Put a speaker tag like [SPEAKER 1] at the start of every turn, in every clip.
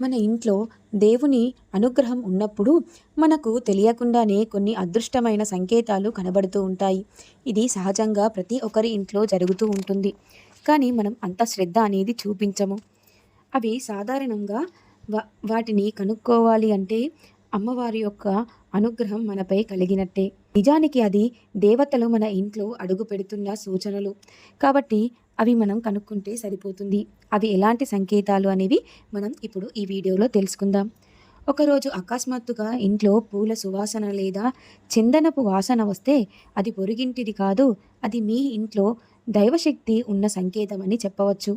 [SPEAKER 1] మన ఇంట్లో దేవుని అనుగ్రహం ఉన్నప్పుడు మనకు తెలియకుండానే కొన్ని అదృష్టమైన సంకేతాలు కనబడుతూ ఉంటాయి. ఇది సహజంగా ప్రతి ఒక్కరి ఇంట్లో జరుగుతూ ఉంటుంది. కానీ మనం అంత శ్రద్ధ అనేది చూపించము. అవి సాధారణంగా వా వాటిని కనుక్కోవాలి అంటే అమ్మవారి యొక్క అనుగ్రహం మనపై కలిగినట్టే. నిజానికి అది దేవతలు మన ఇంట్లో అడుగు పెడుతున్న సూచనలు. కాబట్టి అవి మనం కనుక్కుంటే సరిపోతుంది. అవి ఎలాంటి సంకేతాలు అనేవి మనం ఇప్పుడు ఈ వీడియోలో తెలుసుకుందాం. ఒకరోజు అకస్మాత్తుగా ఇంట్లో పూల సువాసన లేదా చందనపు వాసన వస్తే అది పొరుగింటిది కాదు అది మీ ఇంట్లో దైవశక్తి ఉన్న సంకేతం అని చెప్పవచ్చు.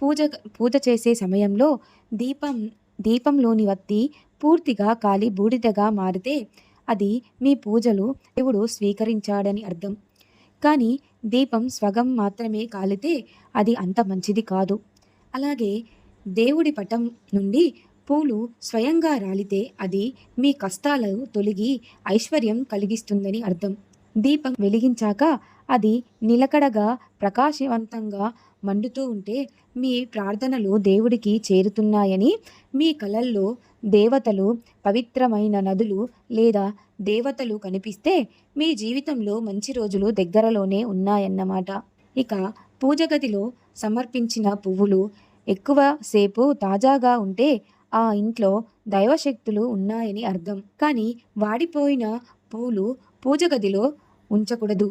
[SPEAKER 1] పూజ పూజ చేసే సమయంలో దీపం దీపంలోని వత్తి పూర్తిగా కాలి బూడిదగా మారితే అది మీ పూజలు దేవుడు స్వీకరించాడని అర్థం. కానీ దీపం స్వగం మాత్రమే కాలితే అది అంత మంచిది కాదు. అలాగే దేవుడి పటం నుండి పూలు స్వయంగా రాలితే అది మీ కష్టాలు తొలగి ఐశ్వర్యం కలిగిస్తుందని అర్థం. దీపం వెలిగించాక అది నిలకడగా ప్రకాశవంతంగా మండుతూ ఉంటే మీ ప్రార్థనలు దేవుడికి చేరుతున్నాయని మీ కలల్లో దేవతలు పవిత్రమైన నదులు లేదా దేవతలు కనిపిస్తే మీ జీవితంలో మంచి రోజులు దగ్గరలోనే ఉన్నాయన్నమాట. ఇక పూజ గదిలో సమర్పించిన పువ్వులు ఎక్కువ సేపు తాజాగా ఉంటే ఆ ఇంట్లో దైవశక్తులు ఉన్నాయని అర్థం. కానీ వాడిపోయిన పూలు పూజ గదిలో ఉంచకూడదు.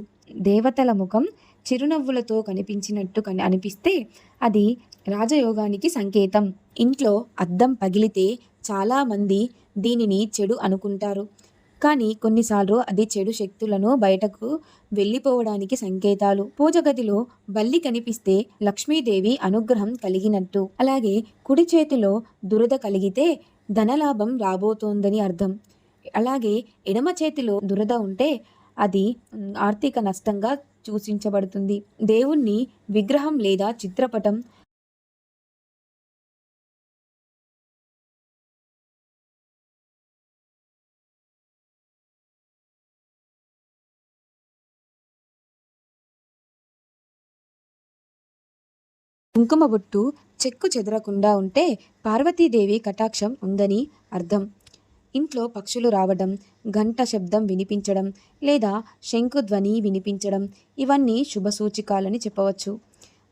[SPEAKER 1] దేవతల ముఖం చిరునవ్వులతో కనిపించినట్టు కని అనిపిస్తే అది రాజయోగానికి సంకేతం. ఇంట్లో అద్దం పగిలితే చాలామంది దీనిని చెడు అనుకుంటారు. కానీ కొన్నిసార్లు అది చెడు శక్తులను బయటకు వెళ్ళిపోవడానికి సంకేతాలు. పూజ గదిలో బల్లి కనిపిస్తే లక్ష్మీదేవి అనుగ్రహం కలిగినట్టు. అలాగే కుడి చేతిలో దురద కలిగితే ధనలాభం రాబోతోందని అర్థం. అలాగే ఎడమ చేతిలో దురద ఉంటే అది ఆర్థిక నష్టంగా సూచించబడుతుంది. దేవుణ్ణి విగ్రహం లేదా చిత్రపటం కుంకుమ బొట్టు చెక్కు చెదరకుండా ఉంటే పార్వతీదేవి కటాక్షం ఉందని అర్థం. ఇంట్లో పక్షులు రావడం గంట శబ్దం వినిపించడం లేదా శంకుధ్వని వినిపించడం ఇవన్నీ శుభ సూచికాలని చెప్పవచ్చు.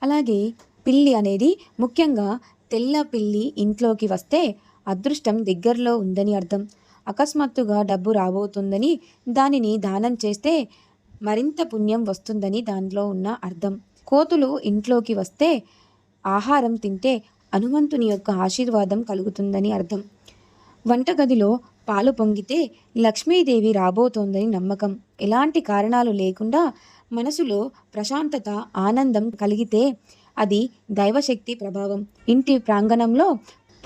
[SPEAKER 1] అలాగే పిల్లి అనేది ముఖ్యంగా తెల్ల పిల్లి ఇంట్లోకి వస్తే అదృష్టం దగ్గరలో ఉందని అర్థం. అకస్మాత్తుగా డబ్బు రాబోతుందని దానిని దానం చేస్తే మరింత పుణ్యం వస్తుందని దానిలో ఉన్న అర్థం. కోతులు ఇంట్లోకి వస్తే ఆహారం తింటే హనుమంతుని యొక్క ఆశీర్వాదం కలుగుతుందని అర్థం. వంటగదిలో పాలు పొంగితే లక్ష్మీదేవి రాబోతోందని నమ్మకం. ఎలాంటి కారణాలు లేకుండా మనసులో ప్రశాంతత ఆనందం కలిగితే అది దైవశక్తి ప్రభావం. ఇంటి ప్రాంగణంలో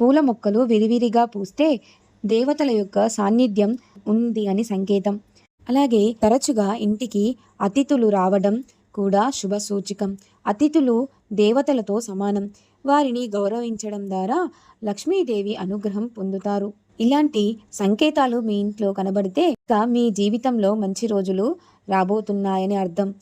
[SPEAKER 1] పూల మొక్కలు విరివిరిగా పూస్తే దేవతల యొక్క సాన్నిధ్యం ఉంది అని సంకేతం. అలాగే తరచుగా ఇంటికి అతిథులు రావడం కూడా శుభ సూచకం. అతిథులు దేవతలతో సమానం. వారిని గౌరవించడం ద్వారా లక్ష్మీదేవి అనుగ్రహం పొందుతారు. ఇలాంటి సంకేతాలు మీ ఇంట్లో కనబడితే ఇక మీ జీవితంలో మంచి రోజులు రాబోతున్నాయని అర్థం.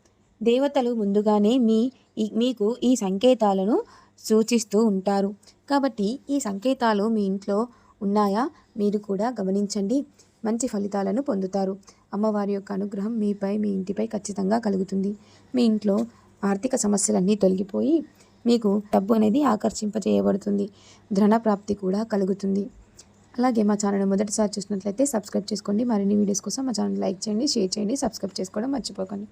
[SPEAKER 1] దేవతలు ముందుగానే మీ మీకు ఈ సంకేతాలను సూచిస్తూ ఉంటారు. కాబట్టి ఈ సంకేతాలు మీ ఇంట్లో ఉన్నాయా? మీరు కూడా గమనించండి. మంచి ఫలితాలను పొందుతారు. అమ్మవారి యొక్క అనుగ్రహం మీపై మీ ఇంటిపై ఖచ్చితంగా కలుగుతుంది. మీ ఇంట్లో ఆర్థిక సమస్యలన్నీ తొలగిపోయి మీకు డబ్బు అనేది ఆకర్షింపజేయబడుతుంది. ధన ప్రాప్తి కూడా కలుగుతుంది. అలాగే మా ఛానల్ మొదటిసారి చూసినట్లయితే సబ్స్క్రైబ్ చేసుకోండి. మరిన్ని వీడియోస్ కోసం మా ఛానల్ లైక్ చేయండి షేర్ చేయండి సబ్స్క్రైబ్ చేసుకోవడం మర్చిపోకండి.